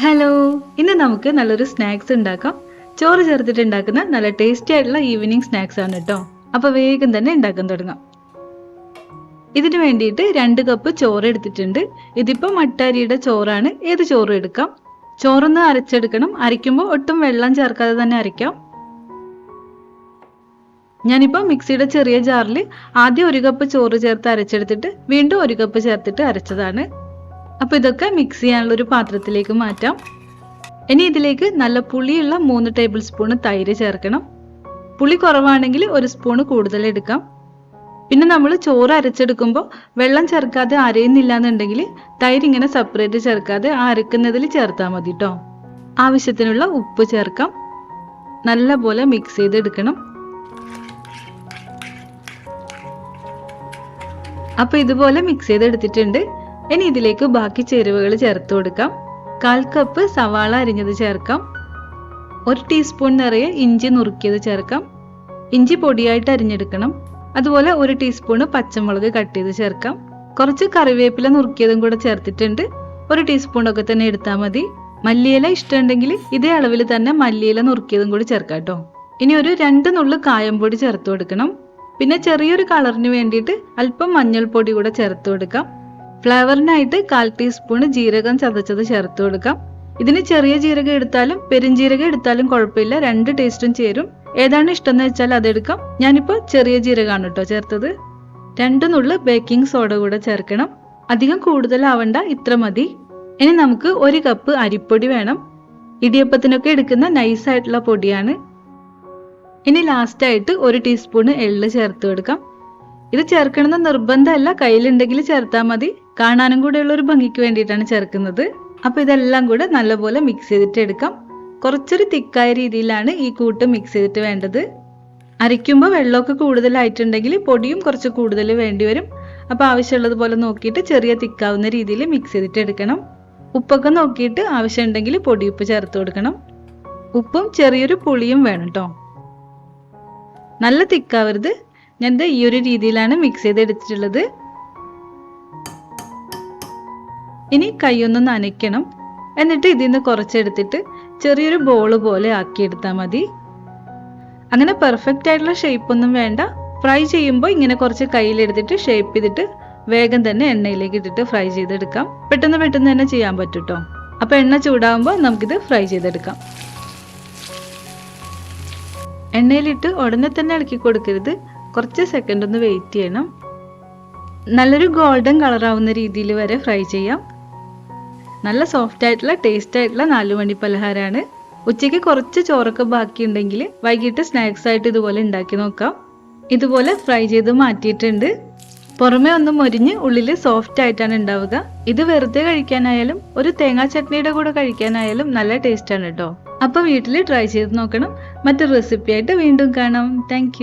Hello ഇന്ന് നമുക്ക് നല്ലൊരു സ്നാക്സ് ഉണ്ടാക്കാം. ചോറ് ചേർത്തിട്ട് ഉണ്ടാക്കുന്ന നല്ല ടേസ്റ്റി ആയിട്ടുള്ള ഈവനിങ് സ്നാക്സ് ആണ് കേട്ടോ അപ്പൊ വേഗം തന്നെ ഉണ്ടാക്കാൻ തുടങ്ങാം. ഇതിനു വേണ്ടിയിട്ട് രണ്ട് കപ്പ് ചോറ് എടുത്തിട്ടുണ്ട്. ഇതിപ്പോ മട്ടാരിയുടെ ചോറാണ്. ഏത് ചോറും എടുക്കാം? ചോറൊന്ന് അരച്ചെടുക്കണം. അരയ്ക്കുമ്പോൾ ഒട്ടും വെള്ളം ചേർക്കാതെ തന്നെ അരയ്ക്കാം. ഞാനിപ്പോൾ മിക്സിയുടെ ചെറിയ ജാറിൽ ആദ്യം ഒരു കപ്പ് ചോറ് ചേർത്ത് അരച്ചെടുത്തിട്ട് വീണ്ടും ഒരു കപ്പ് ചേർത്തിട്ട് അരച്ചതാണ്. അപ്പോൾ ഇതൊക്കെ മിക്സ് ചെയ്യാനുള്ള ഒരു പാത്രത്തിലേക്ക് മാറ്റാം. ഇനി ഇതിലേക്ക് നല്ല പുളിയുള്ള മൂന്ന് ടേബിൾ സ്പൂൺ തൈര് ചേർക്കണം. പുളി കുറവാണെങ്കിൽ ഒരു സ്പൂണ് കൂടുതൽ എടുക്കാം. പിന്നെ നമ്മൾ ചോറ് അരച്ചെടുക്കുമ്പോൾ വെള്ളം ചേർക്കാതെ അരയുന്നില്ല എന്നുണ്ടെങ്കിൽ തൈര് ഇങ്ങനെ സെപ്പറേറ്റ് ചേർക്കാതെ അരക്കുന്നതിൽ ചേർത്താൽ മതി കേട്ടോ ആവശ്യത്തിനുള്ള ഉപ്പ് ചേർക്കാം. നല്ലപോലെ മിക്സ് ചെയ്തെടുക്കണം. അപ്പോൾ ഇതുപോലെ മിക്സ് ചെയ്തെടുത്തിട്ടുണ്ട്. ഇനി ഇതിലേക്ക് ബാക്കി ചേരുവകൾ ചേർത്ത് കൊടുക്കാം. കാൽ കപ്പ് സവാള അരിഞ്ഞത് ചേർക്കാം. ഒരു ടീസ്പൂൺ നിറയെ ഇഞ്ചി നുറുക്കിയത് ചേർക്കാം. ഇഞ്ചി പൊടിയായിട്ട് അരിഞ്ഞെടുക്കണം. അതുപോലെ ഒരു ടീസ്പൂണ് പച്ചമുളക് കട്ട് ചെയ്ത് ചേർക്കാം. കുറച്ച് കറിവേപ്പില നുറുക്കിയതും കൂടെ ചേർത്തിട്ടുണ്ട്. ഒരു ടീസ്പൂൺ ഒക്കെ തന്നെ എടുത്താൽ മതി. മല്ലിയില ഇഷ്ടമുണ്ടെങ്കിൽ ഇതേ അളവിൽ തന്നെ മല്ലിയില നുറുക്കിയതും കൂടി ചേർക്കാം കേട്ടോ. ഇനി ഒരു രണ്ട് നുള്ളു കായംപൊടി ചേർത്ത് കൊടുക്കണം. പിന്നെ ചെറിയൊരു കളറിന് വേണ്ടിയിട്ട് അല്പം മഞ്ഞൾപ്പൊടി കൂടെ ചേർത്ത് കൊടുക്കാം. ഫ്ലേവറിനായിട്ട് കാൽ ടീസ്പൂൺ ജീരകം ചതച്ചത് ചേർത്ത് കൊടുക്കാം. ഇതിന് ചെറിയ ജീരകം എടുത്താലും പെരുംജീരകം എടുത്താലും കുഴപ്പമില്ല. രണ്ട് ടേസ്റ്റും ചേരും. ഏതാണ് ഇഷ്ടം എന്ന് വെച്ചാൽ അതെടുക്കാം ഞാനിപ്പോൾ ചെറിയ ജീരകമാണ് കേട്ടോ ചേർത്തത്. രണ്ട് നുള്ളു ബേക്കിംഗ് സോഡ കൂടെ ചേർക്കണം. അധികം കൂടുതലാവണ്ട ഇത്ര മതി. ഇനി നമുക്ക് ഒരു കപ്പ് അരിപ്പൊടി വേണം. ഇടിയപ്പത്തിനൊക്കെ എടുക്കുന്ന നൈസായിട്ടുള്ള പൊടിയാണ്. ഇനി ലാസ്റ്റ് ആയിട്ട് ഒരു ടീസ്പൂണ് എള്ള് ചേർത്ത് കൊടുക്കാം. ഇത് ചേർക്കണമെന്ന് നിർബന്ധമല്ല. കയ്യിലുണ്ടെങ്കിൽ ചേർത്താൽ മതി. കാണാനും കൂടെയുള്ള ഒരു ഭംഗിക്ക് വേണ്ടിയിട്ടാണ് ചേർക്കുന്നത്. അപ്പോൾ ഇതെല്ലാം കൂടെ നല്ലപോലെ മിക്സ് ചെയ്തിട്ട് എടുക്കാം. കുറച്ചൊരു തിക്കായ രീതിയിലാണ് ഈ കൂട്ട് മിക്സ് ചെയ്തിട്ട് വേണ്ടത്. അരയ്ക്കുമ്പോൾ വെള്ളമൊക്കെ കൂടുതലായിട്ടുണ്ടെങ്കിൽ പൊടിയും കുറച്ച് കൂടുതൽ വേണ്ടി വരും. അപ്പോൾ ആവശ്യമുള്ളത് പോലെ നോക്കിയിട്ട് ചെറിയ തിക്കാവുന്ന രീതിയിൽ മിക്സ് ചെയ്തിട്ട് എടുക്കണം. ഉപ്പൊക്കെ നോക്കിയിട്ട് ആവശ്യമുണ്ടെങ്കിൽ പൊടിയുപ്പ് ചേർത്ത് കൊടുക്കണം. ഉപ്പും ചെറിയൊരു പുളിയും വേണം കേട്ടോ നല്ല തിക്കാവരുത്. ഞാൻ ഈ ഒരു രീതിയിലാണ് മിക്സ് ചെയ്ത് എടുത്തിട്ടുള്ളത് ഇനി കൈയൊന്ന് നനയ്ക്കണം. എന്നിട്ട് ഇതിൽ നിന്ന് കുറച്ചെടുത്തിട്ട് ചെറിയൊരു ബോൾ പോലെ ആക്കിയെടുത്താൽ മതി. അങ്ങനെ പെർഫെക്റ്റ് ആയിട്ടുള്ള ഷേപ്പ് ഒന്നും വേണ്ട. ഫ്രൈ ചെയ്യുമ്പോൾ ഇങ്ങനെ കുറച്ച് കയ്യിലെടുത്തിട്ട് ഷേപ്പ് ചെയ്തിട്ട് വേഗം തന്നെ എണ്ണയിലേക്ക് ഇട്ടിട്ട് ഫ്രൈ ചെയ്തെടുക്കാം. പെട്ടെന്ന് പെട്ടെന്ന് തന്നെ ചെയ്യാൻ പറ്റും കേട്ടോ അപ്പോൾ എണ്ണ ചൂടാകുമ്പോൾ നമുക്കിത് ഫ്രൈ ചെയ്തെടുക്കാം. എണ്ണയിലിട്ട് ഉടനെ തന്നെ ഇളക്കി കൊടുക്കരുത്. കുറച്ച് സെക്കൻഡ് ഒന്ന് വെയിറ്റ് ചെയ്യണം. നല്ലൊരു ഗോൾഡൻ കളറാവുന്ന രീതിയിൽ വരെ ഫ്രൈ ചെയ്യാം. നല്ല സോഫ്റ്റ് ആയിട്ടുള്ള ടേസ്റ്റ് ആയിട്ടുള്ള നാലുമണി പലഹാരമാണ് ഉച്ചയ്ക്ക് കുറച്ച് ചോറൊക്കെ ബാക്കിയുണ്ടെങ്കിൽ വൈകിട്ട് സ്നാക്സ് ആയിട്ട് ഇതുപോലെ ഉണ്ടാക്കി നോക്കാം. ഇതുപോലെ ഫ്രൈ ചെയ്ത് മാറ്റിയിട്ടുണ്ട്. പുറമെ ഒന്ന് മൊരിഞ്ഞ് ഉള്ളിൽ സോഫ്റ്റ് ആയിട്ടാണ് ഉണ്ടാവുക. ഇത് വെറുതെ കഴിക്കാനായാലും ഒരു തേങ്ങാ ചട്നിയുടെ കൂടെ കഴിക്കാനായാലും നല്ല ടേസ്റ്റ് ആണ് കേട്ടോ. അപ്പൊ വീട്ടിൽ ട്രൈ ചെയ്ത് നോക്കണം. മറ്റൊരു റെസിപ്പി ആയിട്ട് വീണ്ടും കാണാം. താങ്ക്